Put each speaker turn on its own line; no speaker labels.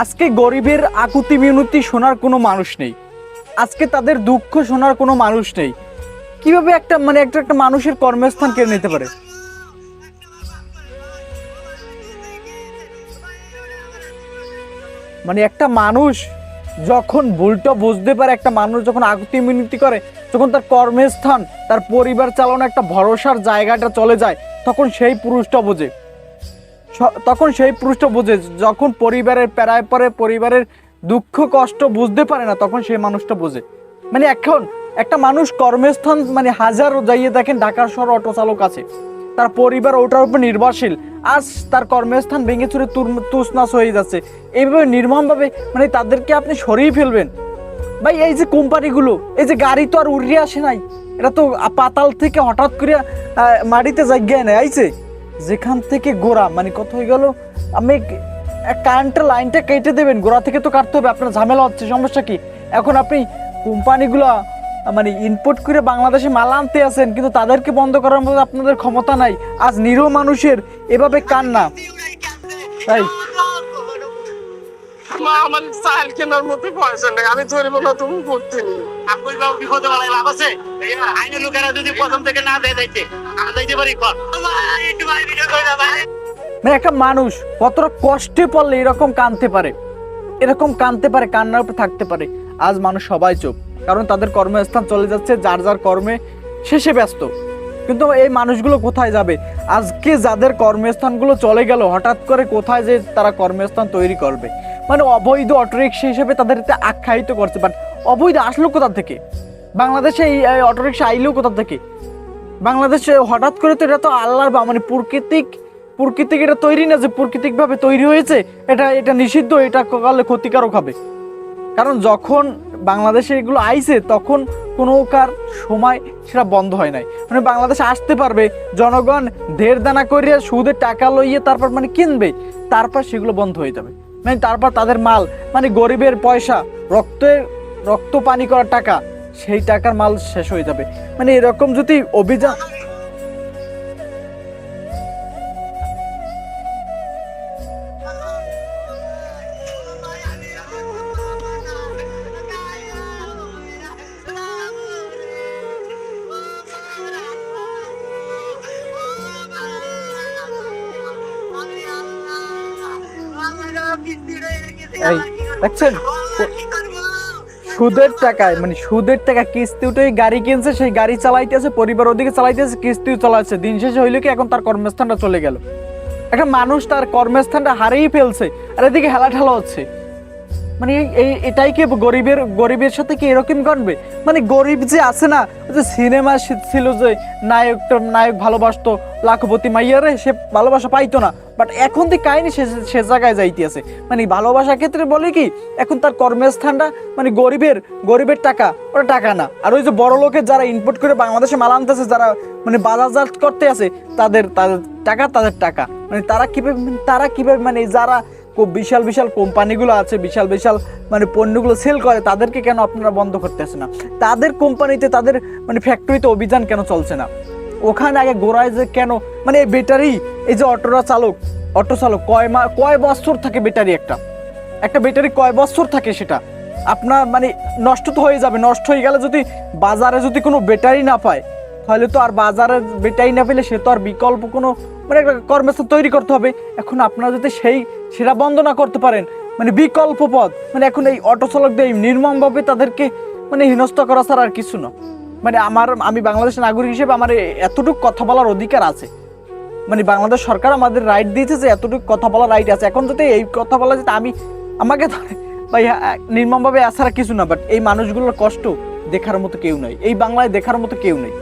আজকে গরিবের আকুতি মিনতি শোনার কোনো মানুষ নেই। আজকে তাদের দুঃখ শোনার কোনো মানুষ নেই। কীভাবে একটা মানে একটা একটা মানুষের কর্মস্থান কেড়ে নিতে পারে? মানে একটা মানুষ যখন ভুলটা বুঝতে পারে, একটা মানুষ যখন আকুতি মিনতি করে যখন তার কর্মস্থান, তার পরিবার চালানো একটা ভরসার জায়গাটা চলে যায়, তখন সেই পুরুষটা বোঝে। তখন সেই পুরুষটা বোঝে, যখন পরিবারের প্যারায় পরে পরিবারের দুঃখ, কষ্ট বুঝতে পারে না, তখন সেই মানুষটা বোঝে। মানে এখন একটা মানুষ কর্মস্থান মানে হাজারো যাইয়ে দেখেন ঢাকার শহর অটো চালক আছে। তার পরিবার ওটার উপর নির্ভরশীল। আজ তার কর্মস্থান ভেঙে চুরে তুসনাস হয়ে যাচ্ছে। এইভাবে নির্মমভাবে মানে তাদেরকে আপনি সরিয়ে ফেলবেন। ভাই, এই যে কোম্পানিগুলো, এই যে গাড়ি তো আর উড়িয়ে আসে নাই। এটা তো পাতাল থেকে হঠাৎ করে মাটিতে জায়গায় নেয় আইছে যেখান থেকে গোড়া মানে কত হয়ে গেল? আমি কারেন্টের লাইনটা কেটে দেবেন, গোড়া থেকে তো কাটতে হবে, আপনার ঝামেলা হচ্ছে, সমস্যা কি? এখন আপনি কোম্পানিগুলো মানে ইনপুট করে বাংলাদেশে মাল আনতে আছেন, কিন্তু তাদেরকে বন্ধ করার মতো আপনাদের ক্ষমতা নাই। আজ নিরীহ মানুষের এভাবে কান্না। তাই
মা আমার চাল কেনার মতো পয়সা নেই আমি ধরবো না তুমি করতে নি
আকুল বাবু বিপদে লাভ আছে? আইনের লোকেরা যদি প্রথম থেকে না দেয় যাইতে যাইতে পারি কর একটু ভাই ভিডিও করে ভাই।
মানে একটা মানুষ কতটা কষ্টে পড়লে এরকম কানতে পারে? এরকম কানতে পারে কান্নার উপর থাকতে পারে। আজ মানুষ সবাই চুপ কারণ তাদের কর্মস্থান চলে যাচ্ছে যার যার কর্মে শেষে ব্যস্ত। কিন্তু এই মানুষগুলো কোথায় যাবে? আজকে যাদের কর্মস্থানগুলো চলে গেল হঠাৎ করে কোথায় যে তারা কর্মস্থান তৈরি করবে? মানে অবৈধ অটোরিক্সা হিসেবে তাদের আখ্যায়িত করছে। বাট অবৈধ আসলো কোথা থেকে? বাংলাদেশে এই অটোরিক্সা আইলেও কোথা থেকে? বাংলাদেশে হঠাৎ করে তো এটা তো আল্লাহর বা মানে প্রাকৃতিক প্রাকৃতিক এটা তৈরি না যে প্রাকৃতিকভাবে তৈরি হয়েছে, এটা এটা নিষিদ্ধ, এটা করলে ক্ষতিকারক হবে। কারণ যখন বাংলাদেশে এগুলো আইছে, তখন কোনো কার সময় সেটা বন্ধ হয় নাই। মানে বাংলাদেশে আসতে পারবে, জনগণ ধের দানা করিয়া সুদের টাকা লইয়ে তারপর মানে কিনবে, তারপর সেগুলো বন্ধ হয়ে যাবে। মানে তারপর তাদের মাল মানে গরিবের পয়সা রক্তের রক্ত পানি করার টাকা, সেই টাকার মাল শেষ হয়ে যাবে। মানে এরকম যদি অভিযান সুদের টাকায় মানে সুদের টাকা কিস্তি উঠে গাড়ি কিনছে, সেই গাড়ি চালাইতেছে, পরিবার ওদিকে চালাইতেছে কিস্তি চালাচ্ছে। দিন শেষে হইল কি, এখন তার কর্মস্থানটা চলে গেল। একটা মানুষ তার কর্মস্থানটা হারিয়ে ফেলছে, আর এদিকে হেলা ঠেলা হচ্ছে। মানে এই- এটাই কি গরিবের গরিবের সাথে কি এরকম করবে মানে গরিব যে আছে না যে সিনেমা ছিল যে নায়কটা নায়ক ভালোবাসতো, লাখপতি মাইয়ারে সে ভালোবাসা পাইতো না বাট এখন তো কাহিনী সে সে জায়গায় যাইতে আছে মানে ভালোবাসার ক্ষেত্রে বলে কি, এখন তার কর্মস্থানটা মানে গরিবের গরিবের টাকা, ওটা টাকা না। আর ওই যে বড় লোকের যারা ইনপুট করে বাংলাদেশে মাল আনতেছে, যারা মানে বাজারজাত করতে আছে, তাদের তাদের টাকা তাদের টাকা। মানে তারা কীভাবে তারা কীভাবে মানে যারা বিশাল বিশাল কোম্পানিগুলো আছে, বিশাল বিশাল মানে পণ্যগুলো সেল করে, তাদেরকে কেন আপনারা বন্ধ করতেছে না? তাদের কোম্পানিতে তাদের মানে ফ্যাক্টরিতে অভিযান কেন চলছে না? ওখানে আগে গোড়ায় যে কেন মানে এই ব্যাটারি এই যে অটোরা চালক অটো চালক, কয় মা কয় বছর থাকে ব্যাটারি একটা? একটা ব্যাটারি কয় বছর থাকে সেটা? আপনার মানে নষ্ট তো হয়ে যাবে, নষ্ট হয়ে গেলে যদি বাজারে যদি কোনো ব্যাটারি না পায়, তাহলে তো আর বাজারে ব্যাটারি না পেলে সে তো আর বিকল্প কোনো মানে একটা কর্মস্থান তৈরি করতে হবে। এখন আপনারা যদি সেই সেটা বন্ধ না করতে পারেন মানে বিকল্প পথ মানে এখন এই অটো চালকদের নির্মমভাবে তাদেরকে মানে হেনস্থা করা ছাড়া আর কিছু না। মানে আমার, আমি বাংলাদেশের নাগরিক হিসেবে আমার এতটুকু কথা বলার অধিকার আছে। মানে বাংলাদেশ সরকার আমাদের রাইট দিয়েছে যে এতটুকু কথা বলার রাইট আছে। এখন যদি এই কথা বলা যেতে আমি, আমাকে ধরে ভাই নির্মমভাবে আসার কিছু না বাট এই মানুষগুলোর কষ্ট দেখার মতো কেউ নাই। এই বাংলায় দেখার মতো কেউ নেই।